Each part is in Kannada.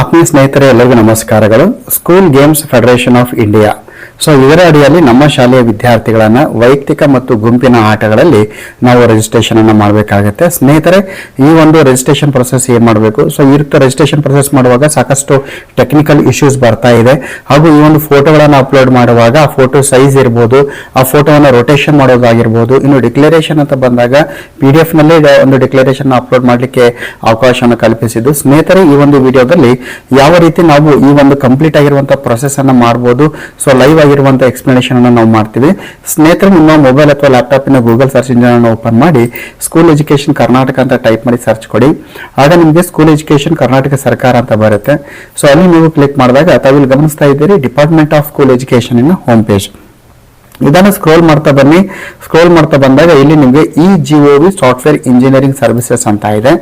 ಆತ್ಮೀಯ ಸ್ನೇಹಿತರೆ ಎಲ್ಲರಿಗೂ ನಮಸ್ಕಾರಗಳು. School games federation of India. So ಇದರ ಅಡಿಯಲ್ಲಿ ನಮ್ಮ ಶಾಲೆಯ ವಿದ್ಯಾರ್ಥಿಗಳನ್ನ ವೈಯಕ್ತಿಕ ಮತ್ತು ಗುಂಪಿನ ಆಟಗಳಲ್ಲಿ ನಾವು ರಿಜಿಸ್ಟ್ರೇಷನ್ ಅನ್ನು ಮಾಡಬೇಕಾಗುತ್ತೆ. ಸ್ನೇಹಿತರೆ, ಈ ಒಂದು ರಿಜಿಸ್ಟ್ರೇಷನ್ ಪ್ರೊಸೆಸ್ ಏನ್ ಮಾಡಬೇಕು? ಸೊ ಈ ರೀತಿ ರಿಜಿಸ್ಟ್ರೇಷನ್ ಪ್ರೊಸೆಸ್ ಮಾಡುವಾಗ ಸಾಕಷ್ಟು ಟೆಕ್ನಿಕಲ್ ಇಶ್ಯೂಸ್ ಬರ್ತಾ ಇದೆ. ಹಾಗೂ ಈ ಒಂದು ಫೋಟೋಗಳನ್ನು ಅಪ್ಲೋಡ್ ಮಾಡುವಾಗ ಆ ಫೋಟೋ ಸೈಜ್ ಇರ್ಬೋದು, ಆ ಫೋಟೋವನ್ನು ರೊಟೇಷನ್ ಮಾಡೋದಾಗಿರ್ಬೋದು, ಇನ್ನು ಡಿಕ್ಲರೇಷನ್ ಅಂತ ಬಂದಾಗ ಪಿ ಡಿ ಎಫ್ ನಲ್ಲೇ ಒಂದು ಡಿಕ್ಲರೇಷನ್ ಅಪ್ಲೋಡ್ ಮಾಡಲಿಕ್ಕೆ ಅವಕಾಶವನ್ನು ಕಲ್ಪಿಸಿದ್ದು. ಸ್ನೇಹಿತರೆ, ಈ ಒಂದು ವಿಡಿಯೋದಲ್ಲಿ ಯಾವ ರೀತಿ ನಾವು ಈ ಒಂದು ಕಂಪ್ಲೀಟ್ ಆಗಿರುವಂತಹ ಪ್ರೊಸೆಸ್ ಅನ್ನ ಮಾಡಬಹುದು ಸೊ ಲೈವ್ ಆಗಿರುವಂತಹ ಎಕ್ಸ್ಪ್ಲನೇಷನ್ ಅನ್ನು ನಾವು ಮಾಡ್ತೀವಿ. ಸ್ನೇಹಿತರು, ನಿಮ್ಮ ಮೊಬೈಲ್ ಅಥವಾ ಲ್ಯಾಪ್ಟಾಪಿನ ಗೂಗಲ್ ಸರ್ಚ್ ಇಂಜಿನ್ ಓಪನ್ ಮಾಡಿ ಸ್ಕೂಲ್ ಎಜುಕೇಶನ್ ಕರ್ನಾಟಕ ಅಂತ ಟೈಪ್ ಮಾಡಿ ಸರ್ಚ್ ಕೊಡಿ. ಆಗ ನಿಮಗೆ ಸ್ಕೂಲ್ ಎಜುಕೇಶನ್ ಕರ್ನಾಟಕ ಸರ್ಕಾರ ಅಂತ ಬರುತ್ತೆ. ಸೊ ಅಲ್ಲಿ ನೀವು ಕ್ಲಿಕ್ ಮಾಡಿದಾಗ ತಾವಿಲ್ಲಿ ಗಮನಿಸ್ತಾ ಇದ್ದೀರಿ department of school education home page ಇದನ್ನು ಸ್ಕ್ರೋಲ್ ಮಾಡ್ತಾ ಬನ್ನಿ. ಸ್ಕ್ರೋಲ್ ಮಾಡ್ತಾ ಬಂದಾಗ ಇಲ್ಲಿ ನಿಮಗೆ E G O V software engineering services ಅಂತ ಇದೆ.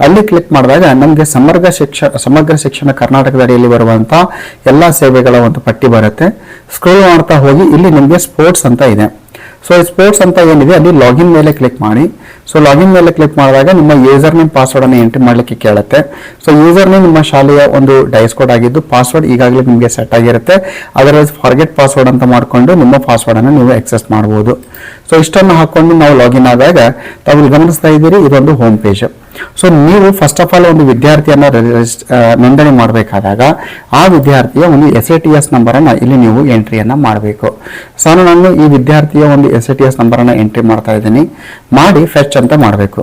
ಅಲ್ಲಿ ಕ್ಲಿಕ್ ಮಾಡಿದಾಗ ನಮಗೆ ಸಮಗ್ರ ಶಿಕ್ಷಣ ಸಮಗ್ರ ಶಿಕ್ಷಣ ಕರ್ನಾಟಕದ ಅಡಿಯಲ್ಲಿ ಬರುವಂತಹ ಎಲ್ಲಾ ಸೇವೆಗಳ ಒಂದು ಪಟ್ಟಿ ಬರುತ್ತೆ. ಸ್ಕ್ರೋಲ್ ಮಾಡ್ತಾ ಹೋಗಿ, ಇಲ್ಲಿ ನಿಮಗೆ ಸ್ಪೋರ್ಟ್ಸ್ ಅಂತ ಇದೆ. ಸೊ ಸ್ಪೋರ್ಟ್ಸ್ ಅಂತ ಏನಿದೆ ಅಲ್ಲಿ ಲಾಗಿನ್ ಮೇಲೆ ಕ್ಲಿಕ್ ಮಾಡಿ. ಸೊ ಲಾಗಿನ್ ಮೇಲೆ ಕ್ಲಿಕ್ ಮಾಡಿದಾಗ ನಿಮ್ಮ ಯೂಸರ್ ನೇಮ್ ಪಾಸ್ವರ್ಡ್ ಅನ್ನು ಎಂಟ್ರಿ ಮಾಡಲಿಕ್ಕೆ ಕೇಳುತ್ತೆ. ಸೊ ಯೂಸರ್ ನೇಮ್ ನಿಮ್ಮ ಶಾಲೆಯ ಒಂದು ಡೈಸ್ ಕೋಡ್ ಆಗಿದ್ದು ಪಾಸ್ವರ್ಡ್ ಈಗಾಗಲೇ ನಿಮಗೆ ಸೆಟ್ ಆಗಿರುತ್ತೆ. ಅದರ್ವೈಸ್ ಫಾರ್ಗೆಟ್ ಪಾಸ್ವರ್ಡ್ ಅಂತ ಮಾಡಿಕೊಂಡು ನಿಮ್ಮ ಪಾಸ್ವರ್ಡ್ ಅನ್ನು ನೀವು ಎಕ್ಸೆಸ್ ಮಾಡಬಹುದು ಸೊ ಇಷ್ಟನ್ನು ಹಾಕೊಂಡು ನಾವು ಲಾಗಿನ್ ಆದಾಗ ತಾವು ಗಮನಿಸ್ತಾ ಇದ್ದೀರಿ, ಇದೊಂದು ಹೋಮ್ ಪೇಜ್ ಸೊ ನೀವು ಫಸ್ಟ್ ಆಫ್ ಆಲ್ ಒಂದು ವಿದ್ಯಾರ್ಥಿಯನ್ನ ನೋಂದಣಿ ಮಾಡಬೇಕಾದಾಗ ಆ ವಿದ್ಯಾರ್ಥಿಯ ಒಂದು ಎಸ್ ಎ ಟಿ ಎಸ್ ನಂಬರನ್ನು ಇಲ್ಲಿ ನೀವು ಎಂಟ್ರಿಯನ್ನು ಮಾಡಬೇಕು. ಸೊ ನಾನು ಈ ವಿದ್ಯಾರ್ಥಿಯ ಒಂದು ಎಸ್ ಎ ಟಿ ಎಸ್ ನಂಬರನ್ನು ಎಂಟ್ರಿ ಮಾಡ್ತಾ ಇದ್ದೀನಿ. ಮಾಡಿ ಫೆಚ್ ಅಂತ ಮಾಡಬೇಕು.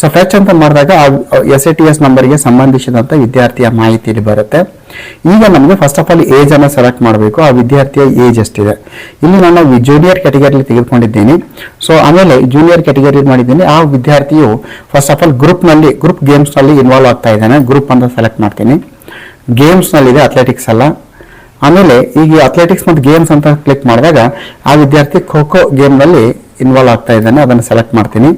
ಸೊ ಫೆಚ್ ಅಂತ ಮಾಡಿದಾಗ ಆ ಎಸ್ ಎ ಟಿ ಎಸ್ ನಂಬರ್ಗೆ ಸಂಬಂಧಿಸಿದಂಥ ವಿದ್ಯಾರ್ಥಿಯ ಮಾಹಿತಿ ಇಲ್ಲಿ ಬರುತ್ತೆ. ಈಗ ನಮಗೆ ಫಸ್ಟ್ ಆಫ್ ಆಲ್ ಏಜ್ ಅನ್ನು ಸೆಲೆಕ್ಟ್ ಮಾಡಬೇಕು. ಆ ವಿದ್ಯಾರ್ಥಿಯ ಏಜ್ ಎಷ್ಟಿದೆ. ಇಲ್ಲಿ ನಾನು ಜೂನಿಯರ್ ಕ್ಯಾಟಗರಿಲಿ ತೆಗೆದುಕೊಂಡಿದ್ದೀನಿ. ಸೊ ಆಮೇಲೆ ಜೂನಿಯರ್ ಕ್ಯಾಟಗರಿ ಮಾಡಿದ್ದೀನಿ. ಆ ವಿದ್ಯಾರ್ಥಿಯು ಫಸ್ಟ್ ಆಫ್ ಆಲ್ ಗ್ರೂಪ್ನಲ್ಲಿ ಗ್ರೂಪ್ ಗೇಮ್ಸ್ನಲ್ಲಿ ಇನ್ವಾಲ್ವ್ ಆಗ್ತಾ ಇದ್ದಾನೆ. ಗ್ರೂಪ್ ಅಂತ ಸೆಲೆಕ್ಟ್ ಮಾಡ್ತೀನಿ. ಗೇಮ್ಸ್ನಲ್ಲಿದೆ ಅಥ್ಲೆಟಿಕ್ಸ್ ಅಲ್ಲ. ಆಮೇಲೆ ಈಗ ಅಥ್ಲೆಟಿಕ್ಸ್ ಮತ್ತು ಗೇಮ್ಸ್ ಅಂತ ಕ್ಲಿಕ್ ಮಾಡಿದಾಗ ಆ ವಿದ್ಯಾರ್ಥಿ ಖೋ ಖೋ ಗೇಮ್ನಲ್ಲಿ ಇನ್ವಾಲ್ವ್ ಆಗ್ತಾ ಇದ್ದಾನೆ. ಅದನ್ನು ಸೆಲೆಕ್ಟ್ ಮಾಡ್ತೀನಿ.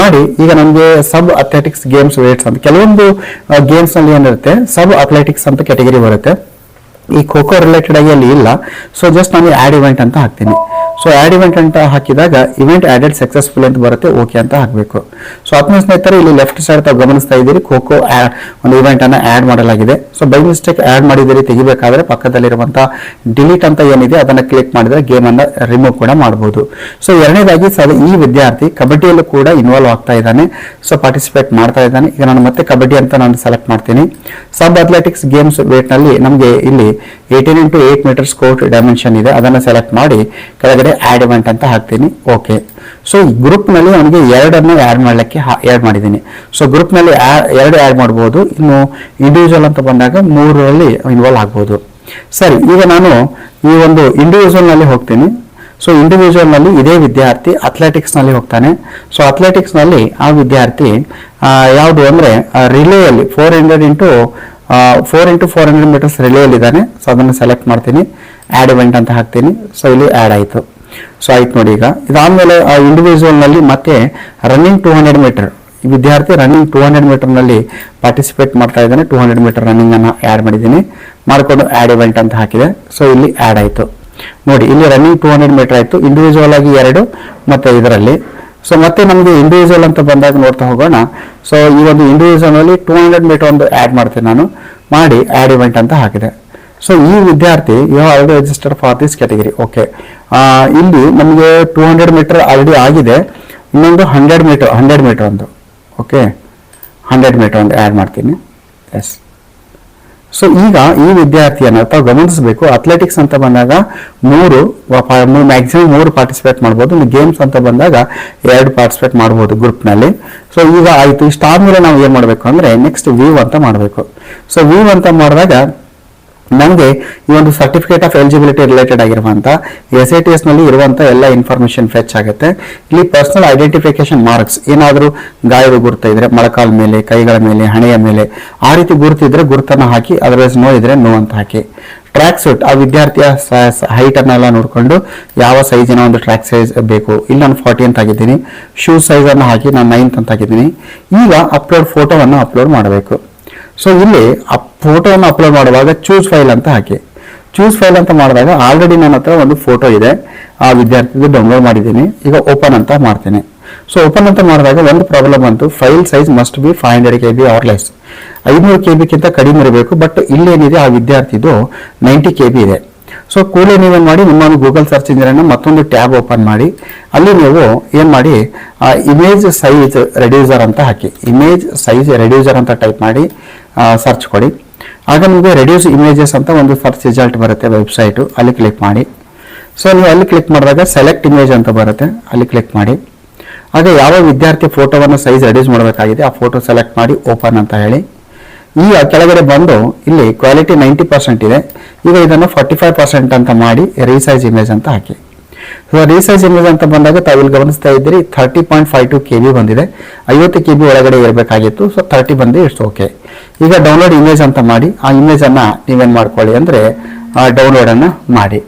ಮಾಡಿ, ಈಗ ನಮಗೆ ಸಬ್ ಅಥ್ಲೆಟಿಕ್ಸ್ ಗೇಮ್ಸ್ ವೇಟ್ಸ್ ಅಂತ, ಕೆಲವೊಂದು ಗೇಮ್ಸ್ನಲ್ಲಿ ಏನಿರುತ್ತೆ ಸಬ್ ಅಥ್ಲೆಟಿಕ್ಸ್ ಅಂತ ಕ್ಯಾಟಗರಿ ಬರುತ್ತೆ. ಈ ಖೋ ಖೋ ರಿಲೇಟೆಡ್ ಆಗಿ ಅಲ್ಲಿ ಇಲ್ಲ. ಸೊ ಜಸ್ಟ್ ನಾನು ಆಡ್ ಇವೆಂಟ್ ಅಂತ ಹಾಕ್ತೀನಿ. ಸೊ ಆಡ್ ಇವೆಂಟ್ ಅಂತ ಹಾಕಿದಾಗ ಇವೆಂಟ್ ಆಡೆಡ್ ಸಕ್ಸಸ್ಫುಲ್ ಅಂತ ಬರುತ್ತೆ ಓಕೆ ಅಂತ ಹಾಕಬೇಕು. ಸೊ ಆತ್ಮ ಸ್ನೇಹಿತರೆ, ಇಲ್ಲಿ ಲೆಫ್ಟ್ ಸೈಡ್ ತಾವು ಗಮನಿಸ್ತಾ ಇದ್ದೀರಿ ಖೋಖೋ ಒಂದು ಇವೆಂಟ್ ಆ್ಯಡ್ ಮಾಡಲಾಗಿದೆ. ಸೊ ಬೈ ಮಿಸ್ಟೇಕ್ ಆಡ್ ಮಾಡಿದ್ದೀರಿ ತೆಗಿಬೇಕಾದ್ರೆ ಪಕ್ಕದಲ್ಲಿರುವಂಥ ಡಿಲೀಟ್ ಅಂತ ಏನಿದೆ, ಅದನ್ನ ಕ್ಲಿಕ್ ಮಾಡಿದರೆ ಗೇಮನ್ನು ರಿಮೂವ್ ಕೂಡ ಮಾಡಬಹುದು ಸೊ ಎರಡನೇದಾಗಿ ಸರ್, ಈ ವಿದ್ಯಾರ್ಥಿ ಕಬಡ್ಡಿಯಲ್ಲೂ ಕೂಡ ಇನ್ವಾಲ್ವ್ ಆಗ್ತಾ ಇದ್ದಾನೆ. ಸೊ ಪಾರ್ಟಿಸಿಪೇಟ್ ಮಾಡ್ತಾ ಇದ್ದಾನೆ. ಈಗ ನಾನು ಮತ್ತೆ ಕಬಡ್ಡಿ ಅಂತ ನಾನು ಸೆಲೆಕ್ಟ್ ಮಾಡ್ತೀನಿ. ಸಬ್ ಅಥ್ಲೆಟಿಕ್ಸ್ ಗೇಮ್ಸ್ ವೇಟ್ನಲ್ಲಿ ನಮಗೆ ಇಲ್ಲಿ eighteen into eight metre score dimension ಇದೆ. ಅದನ್ನು ಸೆಲೆಕ್ಟ್ ಮಾಡಿ ಕೆಳಗಡೆ ಆ್ಯಡ್ ಇವೆಂಟ್ ಅಂತ ಹಾಕ್ತೀನಿ. ಓಕೆ ಸೊ ಈ ಗ್ರೂಪ್ನಲ್ಲಿ ಅವನಿಗೆ ಎರಡನ್ನು ಆ್ಯಡ್ ಮಾಡಲಿಕ್ಕೆ ಆ್ಯಡ್ ಮಾಡಿದ್ದೀನಿ. ಸೊ ಗ್ರೂಪ್ನಲ್ಲಿ ಎರಡು ಆ್ಯಡ್ ಮಾಡ್ಬೋದು. ಇನ್ನು ಇಂಡಿವಿಜುವಲ್ ಅಂತ ಬಂದಾಗ ಮೂರರಲ್ಲಿ ಇನ್ವಾಲ್ವ್ ಆಗ್ಬೋದು. ಸರಿ, ಈಗ ನಾನು ಈ ಒಂದು ಇಂಡಿವಿಜುವಲ್ನಲ್ಲಿ ಹೋಗ್ತೀನಿ. ಸೊ ಇಂಡಿವಿಜುವಲ್ನಲ್ಲಿ ಇದೇ ವಿದ್ಯಾರ್ಥಿ ಅಥ್ಲೆಟಿಕ್ಸ್ನಲ್ಲಿ ಹೋಗ್ತಾನೆ. ಸೊ ಅಥ್ಲೆಟಿಕ್ಸ್ನಲ್ಲಿ ಆ ವಿದ್ಯಾರ್ಥಿ ಯಾವುದು ಅಂದರೆ ರಿಲೇಯಲ್ಲಿ four hundred into four into four hundred metres ರಿಲೇಯಲ್ಲಿ ಇದ್ದಾನೆ. ಸೊ ಅದನ್ನು ಸೆಲೆಕ್ಟ್ ಮಾಡ್ತೀನಿ. ಆ್ಯಡ್ ಇವೆಂಟ್ ಅಂತ ಹಾಕ್ತೀನಿ. ಸೊ ಇಲ್ಲಿ ಆ್ಯಡ್ ಆಯಿತು. ಸೊ ಆಯ್ತು ನೋಡಿ ಈಗ. ಇದಾದಮೇಲೆ, ಆ ಇಂಡಿವಿಜುವಲ್ನಲ್ಲಿ ಮತ್ತೆ ರನ್ನಿಂಗ್ ಟೂ ಹಂಡ್ರೆಡ್ ಮೀಟರ್ ವಿದ್ಯಾರ್ಥಿ ರನ್ನಿಂಗ್ ಟೂ ಹಂಡ್ರೆಡ್ ಮೀಟರ್ನಲ್ಲಿ ಪಾರ್ಟಿಸಿಪೇಟ್ ಮಾಡ್ತಾ ಇದ್ದಾನೆ. Two hundred metre running add ಮಾಡಿದ್ದೀನಿ. ಮಾಡಿಕೊಂಡು ಆ್ಯಡ್ ಇವೆಂಟ್ ಅಂತ ಹಾಕಿದೆ. ಸೊ ಇಲ್ಲಿ ಆ್ಯಡ್ ಆಯಿತು. ನೋಡಿ, ಇಲ್ಲಿ ರನ್ನಿಂಗ್ ಟೂ ಹಂಡ್ರೆಡ್ ಮೀಟರ್ ಆಯಿತು. ಇಂಡಿವಿಜುವಲ್ ಆಗಿ ಎರಡು, ಮತ್ತು ಇದರಲ್ಲಿ ಸೊ ಮತ್ತೆ ನಮಗೆ ಇಂಡಿವಿಜುವಲ್ ಅಂತ ಬಂದಾಗ ನೋಡ್ತಾ ಹೋಗೋಣ. ಸೊ ಈ ಒಂದು ಇಂಡಿವಿಜುವಲ್ ಅಲ್ಲಿ ಟೂ ಹಂಡ್ರೆಡ್ ಮೀಟರ್ ಒಂದು ಆಡ್ ಮಾಡ್ತೀನಿ ನಾನು. ಮಾಡಿ ಆಡ್ ಇವೆಂಟ್ ಅಂತ ಹಾಕಿದೆ. ಸೊ ಈ ವಿದ್ಯಾರ್ಥಿ you already register for this category okay ಇಲ್ಲಿ ನಮಗೆ ಟೂ ಹಂಡ್ರೆಡ್ ಮೀಟರ್ ಆಲ್ರೆಡಿ ಆಗಿದೆ. ಇನ್ನೊಂದು ಹಂಡ್ರೆಡ್ ಮೀಟರ್ ಹಂಡ್ರೆಡ್ ಮೀಟರ್ ಒಂದು. ಓಕೆ ಹಂಡ್ರೆಡ್ ಮೀಟರ್ ಒಂದು ಆ್ಯಡ್ ಮಾಡ್ತೀನಿ. ಎಸ್ ಸೊ ಈಗ ಈ ವಿದ್ಯಾರ್ಥಿಯನ್ನು ತಾವು ಗಮನಿಸಬೇಕು ಅಥ್ಲೆಟಿಕ್ಸ್ ಅಂತ ಬಂದಾಗ ಮೂರು ಮ್ಯಾಕ್ಸಿಮಮ್ ಮೂರು ಪಾರ್ಟಿಸಿಪೇಟ್ ಮಾಡ್ಬೋದು ಗೇಮ್ಸ್ ಅಂತ ಬಂದಾಗ ಎರಡು ಪಾರ್ಟಿಸಿಪೇಟ್ ಮಾಡ್ಬೋದು ಗ್ರೂಪ್ನಲ್ಲಿ. ಸೊ ಈಗ ಆಯ್ತು ಇಷ್ಟಾದ್ಮೇಲೆ ನಾವು ಏನು ಮಾಡಬೇಕು ಅಂದರೆ ನೆಕ್ಸ್ಟ್ ವ್ಯೂ ಅಂತ ಮಾಡಬೇಕು. ಸೊ ವ್ಯೂ ಅಂತ ಮಾಡಿದಾಗ ನಮಗೆ ಈ ಒಂದು ಸರ್ಟಿಫಿಕೇಟ್ ಆಫ್ ಎಲಿಜಿಬಿಲಿಟಿ ರಿಲೇಟೆಡ್ ಆಗಿರುವಂತ ಎಸ್ ಐ ಟಿ ಎಸ್ನಲ್ಲಿ ಇರುವಂತ ಎಲ್ಲ ಇನ್ಫಾರ್ಮೇಶನ್ ಫೆಚ್ ಆಗುತ್ತೆ. ಇಲ್ಲಿ ಪರ್ಸನಲ್ ಐಡೆಂಟಿಫಿಕೇಶನ್ ಮಾರ್ಕ್ಸ್ ಏನಾದರೂ ಗಾಯದ ಗುರುತ ಇದ್ರೆ ಮೊಳಕಾಲ ಮೇಲೆ, ಕೈಗಳ ಮೇಲೆ, ಹಣೆಯ ಮೇಲೆ ಆ ರೀತಿ ಗುರುತಿದ್ರೆ ಗುರುತನ್ನ ಹಾಕಿ ಅದರ್ವೈಸ್ ನೋ ಇದ್ರೆ ನೋ ಅಂತ ಹಾಕಿ. ಟ್ರ್ಯಾಕ್ ಸೂಟ್ ಆ ವಿದ್ಯಾರ್ಥಿಯ ಹೈಟ್ ಅನ್ನೆಲ್ಲ ನೋಡಿಕೊಂಡು ಯಾವ ಸೈಜಿನ ಒಂದು ಟ್ರ್ಯಾಕ್ ಸೈಜ್ ಬೇಕು. ಇಲ್ಲಿ ನಾನು ಫಾರ್ಟಿ ಅಂತ ಹಾಕಿದ್ದೀನಿ. ಶೂ ಸೈಜ್ ಅನ್ನು ಹಾಕಿ, ನಾನು ನೈನ್ತ್ ಅಂತ ಹಾಕಿದ್ದೀನಿ. ಈಗ ಅಪ್ಲೋಡ್ ಫೋಟೋವನ್ನು ಅಪ್ಲೋಡ್ ಮಾಡಬೇಕು. ಸೊ ಇಲ್ಲಿ ಆ ಫೋಟೋವನ್ನು ಅಪ್ಲೋಡ್ ಮಾಡುವಾಗ ಚೂಸ್ ಫೈಲ್ ಅಂತ ಹಾಕಿ. ಚೂಸ್ ಫೈಲ್ ಅಂತ ಮಾಡಿದಾಗ ಆಲ್ರೆಡಿ ನನ್ನ ಹತ್ರ ಒಂದು ಫೋಟೋ ಇದೆ. ಆ ವಿದ್ಯಾರ್ಥಿದು ಡೌನ್ಲೋಡ್ ಮಾಡಿದ್ದೀನಿ. ಈಗ ಓಪನ್ ಅಂತ ಮಾಡ್ತೀನಿ. ಸೊ ಓಪನ್ ಅಂತ ಮಾಡಿದಾಗ ಒಂದು ಪ್ರಾಬ್ಲಮ್ ಬಂತು. File size must be five hundred K B or less ಐನೂರು ಕೆ ಬಿಗಿಂತ ಕಡಿಮೆ ಇರಬೇಕು ಬಟ್ ಇಲ್ಲೇನಿದೆ ಆ ವಿದ್ಯಾರ್ಥಿದು ನೈಂಟಿ ಕೆ ಬಿ ಇದೆ. ಸೊ ಕೂಡಲೇ ನೀವೇನು ಮಾಡಿ, ನಿಮ್ಮನ್ನು ಗೂಗಲ್ ಸರ್ಚ್ ಇಂಜಿನ್ ಮತ್ತೊಂದು ಟ್ಯಾಬ್ ಓಪನ್ ಮಾಡಿ. ಅಲ್ಲಿ ನೀವು ಏನು ಮಾಡಿ ಇಮೇಜ್ ಸೈಜ್ ರೆಡ್ಯೂಸರ್ ಅಂತ ಹಾಕಿ. ಇಮೇಜ್ ಸೈಜ್ ರೆಡ್ಯೂಸರ್ ಅಂತ ಟೈಪ್ ಮಾಡಿ ಸರ್ಚ್ ಕೊಡಿ. ಆಗ ನಿಮಗೆ ರೆಡ್ಯೂಸ್ ಇಮೇಜಸ್ ಅಂತ ಒಂದು ಸರ್ಚ್ ರಿಸಲ್ಟ್ ಬರುತ್ತೆ ವೆಬ್ಸೈಟು ಅಲ್ಲಿ ಕ್ಲಿಕ್ ಮಾಡಿ. ಸೊ ನೀವು ಅಲ್ಲಿ ಕ್ಲಿಕ್ ಮಾಡಿದಾಗ ಸೆಲೆಕ್ಟ್ ಇಮೇಜ್ ಅಂತ ಬರುತ್ತೆ. ಅಲ್ಲಿ ಕ್ಲಿಕ್ ಮಾಡಿ. ಆಗ ಯಾವ ವಿದ್ಯಾರ್ಥಿ ಫೋಟೋವನ್ನು ಸೈಜ್ ರೆಡ್ಯೂಸ್ ಮಾಡಬೇಕಾಗಿದೆ, ಆ ಫೋಟೋ ಸೆಲೆಕ್ಟ್ ಮಾಡಿ ಓಪನ್ ಅಂತ ಹೇಳಿ. ಈ ಕೆಳಗಡೆ ಬಂದು ಇಲ್ಲಿ ಕ್ವಾಲಿಟಿ ನೈಂಟಿ ಪರ್ಸೆಂಟ್ ಇದೆ. ಈಗ ಇದನ್ನು ಫಾರ್ಟಿ ಫೈವ್ ಪರ್ಸೆಂಟ್ ಅಂತ ಮಾಡಿ ರೀಸೈಜ್ ಇಮೇಜ್ ಅಂತ ಹಾಕಿ. ಸೊ ರೀಸೈಜ್ ಇಮೇಜ್ ಅಂತ ಬಂದಾಗ ತಾವು ಇಲ್ಲಿ ಗಮನಿಸ್ತಾ ಇದ್ದೀರಿ thirty point five two K B ಬಂದಿದೆ. ಐವತ್ತು ಕೆ ಬಿ ಒಳಗಡೆ ಇರಬೇಕಾಗಿತ್ತು. ಸೊ ತರ್ಟಿ ಬಂದು ಇಟ್ಸ್ ಓಕೆ ಈಗ ಡೌನ್ಲೋಡ್ ಇಮೇಜ್ ಅಂತ ಮಾಡಿ, ಆ ಇಮೇಜನ್ನು ನೀವೇನು ಮಾಡ್ಕೊಳ್ಳಿ ಅಂದರೆ ಡೌನ್ಲೋಡನ್ನು ಮಾಡಿ.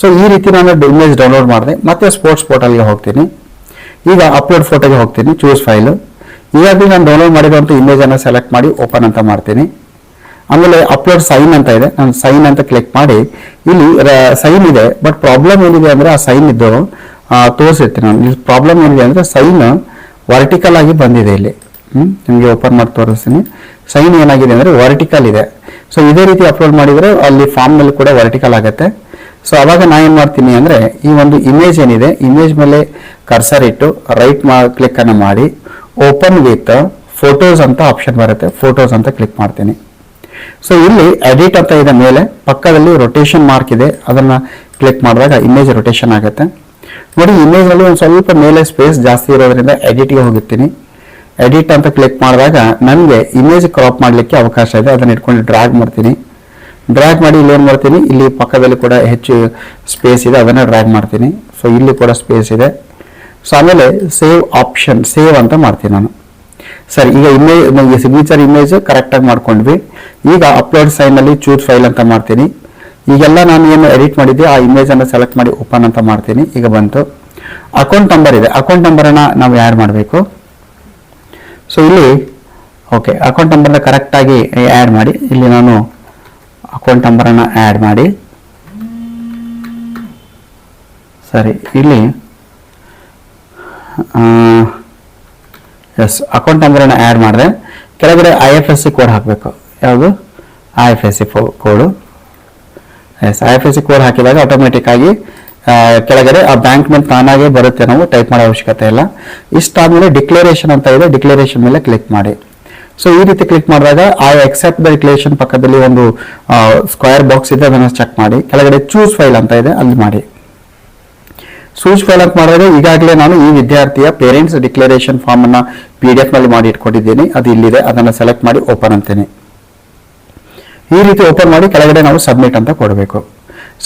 ಸೊ ಈ ರೀತಿ ನಾನು ಇಮೇಜ್ ಡೌನ್ಲೋಡ್ ಮಾಡಿದೆ. ಮತ್ತೆ ಸ್ಪೋರ್ಟ್ಸ್ ಪೋರ್ಟಲ್ಗೆ ಹೋಗ್ತೀನಿ. ಈಗ ಅಪ್ಲೋಡ್ ಫೋಟೋಗೆ ಹೋಗ್ತೀನಿ ಚೂಸ್ ಫೈಲು ಈಗಾಗಲೇ ನಾನು ಡೌನ್ಲೋಡ್ ಮಾಡಿರುವಂಥ ಇಮೇಜನ್ನು ಸೆಲೆಕ್ಟ್ ಮಾಡಿ ಓಪನ್ ಅಂತ ಮಾಡ್ತೀನಿ. ಆಮೇಲೆ ಅಪ್ಲೋಡ್ ಸೈನ್ ಅಂತ ಇದೆ. ನಾನು ಸೈನ್ ಅಂತ ಕ್ಲಿಕ್ ಮಾಡಿ. ಇಲ್ಲಿ ಸೈನ್ ಇದೆ ಬಟ್ ಪ್ರಾಬ್ಲಮ್ ಏನಿದೆ ಅಂದರೆ ಆ ಸೈನ್ ಇದ್ದು ತೋರಿಸಿರ್ತೀನಿ ನಾನು. ಇಲ್ಲಿ ಪ್ರಾಬ್ಲಮ್ ಏನಿದೆ ಅಂದರೆ ಸೈನ್ ವರ್ಟಿಕಲ್ ಆಗಿ ಬಂದಿದೆ ಇಲ್ಲಿ. ಹ್ಞೂ ನಿಮಗೆ ಓಪನ್ ಮಾಡಿ ತೋರಿಸ್ತೀನಿ. ಸೈನ್ ಏನಾಗಿದೆ ಅಂದರೆ ವರ್ಟಿಕಲ್ ಇದೆ. ಸೊ ಇದೇ ರೀತಿ ಅಪ್ಲೋಡ್ ಮಾಡಿದರೆ ಅಲ್ಲಿ ಫಾರ್ಮ್ನಲ್ಲಿ ಕೂಡ ವರ್ಟಿಕಲ್ ಆಗುತ್ತೆ. ಸೊ ಅವಾಗ ನಾನು ಏನು ಮಾಡ್ತೀನಿ ಅಂದರೆ ಈ ಒಂದು ಇಮೇಜ್ ಏನಿದೆ ಇಮೇಜ್ ಮೇಲೆ ಕರ್ಸರ್ ಇಟ್ಟು ರೈಟ್ ಮಾ ಕ್ಲಿಕ್ಕನ್ನು ಮಾಡಿ. ಓಪನ್ ವಿತ್ ಫೋಟೋಸ್ ಅಂತ ಆಪ್ಷನ್ ಬರುತ್ತೆ ಫೋಟೋಸ್ ಅಂತ ಕ್ಲಿಕ್ ಮಾಡ್ತೀನಿ. ಸೊ ಇಲ್ಲಿ ಎಡಿಟ್ ಅಂತ ಇದೆ ಮೇಲೆ, ಪಕ್ಕದಲ್ಲಿ ರೊಟೇಷನ್ ಮಾರ್ಕ್ ಇದೆ, ಅದನ್ನ ಕ್ಲಿಕ್ ಮಾಡಿದಾಗ ಇಮೇಜ್ ರೊಟೇಷನ್ ಆಗುತ್ತೆ. ನೋಡಿ ಇಮೇಜ್ ಅಲ್ಲಿ ಒಂದು ಸ್ವಲ್ಪ ಮೇಲೆ ಸ್ಪೇಸ್ ಜಾಸ್ತಿ ಇರೋದ್ರಿಂದ ಎಡಿಟ್ಗೆ ಹೋಗುತ್ತೀನಿ ಎಡಿಟ್ ಅಂತ ಕ್ಲಿಕ್ ಮಾಡಿದಾಗ ನನಗೆ ಇಮೇಜ್ ಕ್ರಾಪ್ ಮಾಡಲಿಕ್ಕೆ ಅವಕಾಶ ಇದೆ, ಅದನ್ನ ಇಟ್ಕೊಂಡು ಡ್ರ್ಯಾಗ್ ಮಾಡ್ತೀನಿ. ಡ್ರ್ಯಾಗ್ ಮಾಡಿ ಇಲ್ಲಿ ಏನು ಮಾಡ್ತೀನಿ, ಇಲ್ಲಿ ಪಕ್ಕದಲ್ಲಿ ಕೂಡ ಹೆಚ್ಚು ಸ್ಪೇಸ್ ಇದೆ, ಅದನ್ನ ಡ್ರ್ಯಾಗ್ ಮಾಡ್ತೀನಿ. ಸೊ ಇಲ್ಲಿ ಕೂಡ ಸ್ಪೇಸ್ ಇದೆ. ಸೊ ಆಮೇಲೆ ಸೇವ್ ಆಪ್ಷನ್ ಸೇವ್ ಅಂತ ಮಾಡ್ತೀನಿ ನಾನು. ಸರಿ, ಈಗ ಇಮೇಜ್ ನನಗೆ ಸಿಗ್ನೇಚರ್ ಇಮೇಜ್ ಕರೆಕ್ಟಾಗಿ ಮಾಡ್ಕೊಂಡ್ವಿ. ಈಗ ಅಪ್ಲೋಡ್ ಸೈನಲ್ಲಿ ಚೂಸ್ ಫೈಲ್ ಅಂತ ಮಾಡ್ತೀನಿ. ಈಗೆಲ್ಲ ನಾನು ಏನು ಎಡಿಟ್ ಮಾಡಿದ್ದೆ, ಆ ಇಮೇಜ್ ಅನ್ನು ಸೆಲೆಕ್ಟ್ ಮಾಡಿ ಓಪನ್ ಅಂತ ಮಾಡ್ತೀನಿ. ಈಗ ಬಂತು. ಅಕೌಂಟ್ ನಂಬರ್ ಇದೆ. ಅಕೌಂಟ್ ನಂಬರನ್ನು ನಾವು ಆ್ಯಡ್ ಮಾಡಬೇಕು. ಸೊ ಇಲ್ಲಿ ಓಕೆ ಅಕೌಂಟ್ ನಂಬರ್ನ ಕರೆಕ್ಟಾಗಿ ಆ್ಯಡ್ ಮಾಡಿ. ಇಲ್ಲಿ ನಾನು ಅಕೌಂಟ್ ನಂಬರನ್ನು ಆ್ಯಡ್ ಮಾಡಿ. ಸರಿ, ಇಲ್ಲಿ ಎಸ್ ಅಕೌಂಟ್ ನಂಬರನ್ನು ಆ್ಯಡ್ ಮಾಡಿದೆ. ಕೆಳಗಡೆ I F S C code ಹಾಕಬೇಕು. ಯಾವುದು? I F S C code yes I F S C code ಹಾಕಿದಾಗ ಆಟೋಮೆಟಿಕ್ಕಾಗಿ ಆ, ಕೆಳಗಡೆ ಆ ಬ್ಯಾಂಕ್ ಮೇಲೆ ತಾನಾಗೇ ಬರುತ್ತೆ ನಾವು ಟೈಪ್ ಮಾಡೋ ಅವಶ್ಯಕತೆ ಇಲ್ಲ. ಇಷ್ಟಾದ್ಮೇಲೆ ಡಿಕ್ಲರೇಷನ್ ಅಂತ ಇದೆ ಡಿಕ್ಲರೇಷನ್ ಮೇಲೆ ಕ್ಲಿಕ್ ಮಾಡಿ. ಸೊ ಈ ರೀತಿ ಕ್ಲಿಕ್ ಮಾಡಿದಾಗ ಐ ಎಕ್ಸೆಪ್ಟ್ ದ ಡಿಕ್ಲರೇಷನ್ ಪಕ್ಕದಲ್ಲಿ ಒಂದು ಸ್ಕ್ವೇರ್ ಬಾಕ್ಸ್ ಇದೆ ಅದನ್ನು ಚೆಕ್ ಮಾಡಿ. ಕೆಳಗಡೆ ಚೂಸ್ ಫೈಲ್ ಅಂತ ಇದೆ ಅಲ್ಲಿ ಮಾಡಿ. ಸೂಚ್ ಫೈಲ್ ಅಂತ ಮಾಡಿದ್ರೆ ಈಗಾಗಲೇ ನಾನು ಈ ವಿದ್ಯಾರ್ಥಿಯ ಪೇರೆಂಟ್ಸ್ ಡಿಕ್ಲರೇಷನ್ ಫಾರ್ಮ್ ಅನ್ನ ಪಿ ಡಿ ಎಫ್ನಲ್ಲಿ ಮಾಡಿ ಇಟ್ಕೊಂಡಿದ್ದೀನಿ ಅದು ಇಲ್ಲಿದೆ. ಅದನ್ನು ಸೆಲೆಕ್ಟ್ ಮಾಡಿ ಓಪನ್ ಅಂತೇನೆ. ಈ ರೀತಿ ಓಪನ್ ಮಾಡಿ ಕೆಳಗಡೆ ನಾವು ಸಬ್ಮಿಟ್ ಅಂತ ಕೊಡಬೇಕು.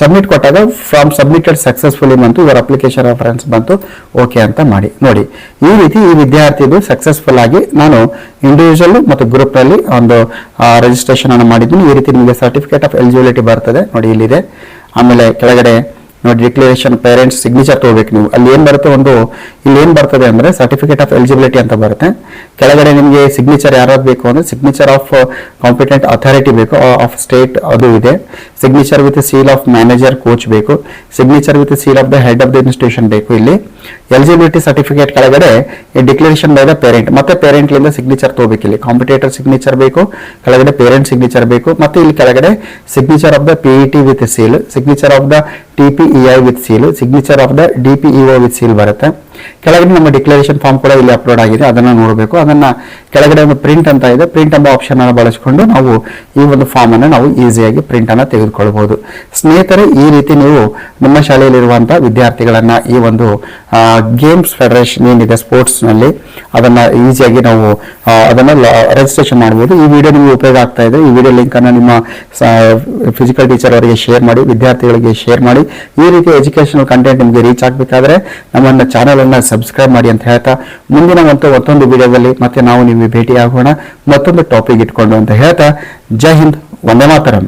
ಸಬ್ಮಿಟ್ ಕೊಟ್ಟಾಗ ಫ್ರಮ್ ಸಬ್ಮಿಟೆಡ್ ಸಕ್ಸಸ್ಫುಲಿ ಬಂತು. ಇವರ ಅಪ್ಲಿಕೇಶನ್ ರೆಫರೆನ್ಸ್ ಬಂತು. ಓಕೆ ಅಂತ ಮಾಡಿ. ನೋಡಿ, ಈ ರೀತಿ ಈ ವಿದ್ಯಾರ್ಥಿದು ಸಕ್ಸಸ್ಫುಲ್ ಆಗಿ ನಾನು ಇಂಡಿವಿಜುವಲ್ ಮತ್ತು ಗ್ರೂಪ್ನಲ್ಲಿ ಒಂದು ರಿಜಿಸ್ಟ್ರೇಷನ್ ಅನ್ನು ಮಾಡಿದ್ದೀನಿ. ಈ ರೀತಿ ನಿಮಗೆ ಸರ್ಟಿಫಿಕೇಟ್ ಆಫ್ ಎಲಿಜಿಬಿಲಿಟಿ ಬರ್ತದೆ. ನೋಡಿ, ಇಲ್ಲಿದೆ. ಆಮೇಲೆ ಕೆಳಗಡೆ ನೋಡಿ ಡಿಕ್ಲರೇಷನ್ ಪೇರೆಂಟ್ಸ್ ಸಿಗ್ನೇಚರ್ ತಗೋಬೇಕು ನೀವು. ಅಲ್ಲಿ ಏನು ಬರುತ್ತೆ ಒಂದು, ಇಲ್ಲಿ ಏನು ಬರ್ತದೆ ಅಂದರೆ ಸರ್ಟಿಫಿಕೇಟ್ ಆಫ್ ಎಲಿಜಿಬಿಲಿಟಿ ಅಂತ ಬರುತ್ತೆ. ಕೆಳಗಡೆ ನಿಮಗೆ ಸಿಗ್ನೇಚರ್ ಯಾರಾದ್ರು ಬೇಕು ಅಂದರೆ ಸಿಗ್ನೇಚರ್ ಆಫ್ ಕಾಂಪಿಟೆಂಟ್ ಅಥಾರಿಟಿ ಬೇಕು. ಆಫ್ ಸ್ಟೇಟ್ ಅದು ಇದೆ. Signature with seal of manager coach ಬೇಕು. Signature with seal of the head of the institution ಬೇಕು ಇಲ್ಲಿ. ಎಲಿಜಿಬಿಲಿಟಿ ಸರ್ಟಿಫಿಕೇಟ್ ಕೆಳಗಡೆ ಡಿಕ್ಲರೇಷನ್ ಬೈ ಪೇರೆಂಟ್ ಮತ್ತೆ ಪೇರೆಂಟ್ ಲಿಂದ ಸಿಗ್ನೇಚರ್ ತಗೋಬೇಕಿಲ್ಲಿ ಕಾಂಪಿಟೇಟರ್ ಸಿಗ್ನೇಚರ್ ಬೇಕು. ಕೆಳಗಡೆ ಪೇರೆಂಟ್ ಸಿಗ್ನೇಚರ್ ಬೇಕು. ಮತ್ತೆ ಇಲ್ಲಿ ಕೆಳಗಡೆ signature of the PET with seal signature of the TPEI with seal signature of the DPEO with seal ಬರುತ್ತೆ. ಕೆಳಗಡೆ ನಮ್ಮ ಡಿಕ್ಲರೇಷನ್ ಫಾರ್ಮ್ ಕೂಡ ಇಲ್ಲಿ ಅಪ್ಲೋಡ್ ಆಗಿದೆ, ಅದನ್ನ ನೋಡಬೇಕು. ಅದನ್ನ ಕೆಳಗಡೆ ಒಂದು ಪ್ರಿಂಟ್ ಅಂತ ಇದೆ. ಪ್ರಿಂಟ್ ಎಂಬ ಆಪ್ಷನ್ ಅನ್ನು ಬಳಸಿಕೊಂಡು ನಾವು ಈ ಒಂದು ಫಾರ್ಮ್ ಅನ್ನು ನಾವು ಈಸಿಯಾಗಿ ಪ್ರಿಂಟ್ ಅನ್ನು ತೆಗೆದುಕೊಳ್ಬಹುದು. ಸ್ನೇಹಿತರೆ, ಈ ರೀತಿ ನೀವು ನಮ್ಮ ಶಾಲೆಯಲ್ಲಿರುವಂತಹ ವಿದ್ಯಾರ್ಥಿಗಳನ್ನ ಈ ಒಂದು ಗೇಮ್ಸ್ ಫೆಡರೇಷನ್ ಏನಿದೆ ಸ್ಪೋರ್ಟ್ಸ್ನಲ್ಲಿ, ಅದನ್ನ ಈಸಿಯಾಗಿ ನಾವು ಅದನ್ನ ರಿಜಿಸ್ಟ್ರೇಷನ್ ಮಾಡಬಹುದು ಈ ವಿಡಿಯೋ ನಿಮಗೆ ಉಪಯೋಗ ಆಗ್ತಾ ಇದೆ. ಈ ವಿಡಿಯೋ ಲಿಂಕ್ ಅನ್ನು ನಿಮ್ಮ ಫಿಸಿಕಲ್ ಟೀಚರ್ ಅವರಿಗೆ ಶೇರ್ ಮಾಡಿ, ವಿದ್ಯಾರ್ಥಿಗಳಿಗೆ ಶೇರ್ ಮಾಡಿ. ಈ ರೀತಿ ಎಜುಕೇಶನಲ್ ಕಂಟೆಂಟ್ ನಿಮಗೆ ರೀಚ್ ಆಗಬೇಕಾದ್ರೆ ನಮ್ಮನ್ನ ಚಾನೆಲ್ ಅನ್ನ ಸಬ್ಸ್ಕ್ರೈಬ್ ಮಾಡಿ ಅಂತ ಹೇಳ್ತಾ ಮುಂದಿನ ಒಂದು ಮತ್ತೊಂದು ವಿಡಿಯೋದಲ್ಲಿ ಮತ್ತೆ ನಾವು ನಿಮಗೆ ಭೇಟಿ ಆಗೋಣ ಮತ್ತೊಂದು ಟಾಪಿಕ್ ಇಟ್ಕೊಂಡು ಅಂತ ಹೇಳ್ತಾ, ಜೈ ಹಿಂದ್, ವಂದೇ ಮಾತರಂ.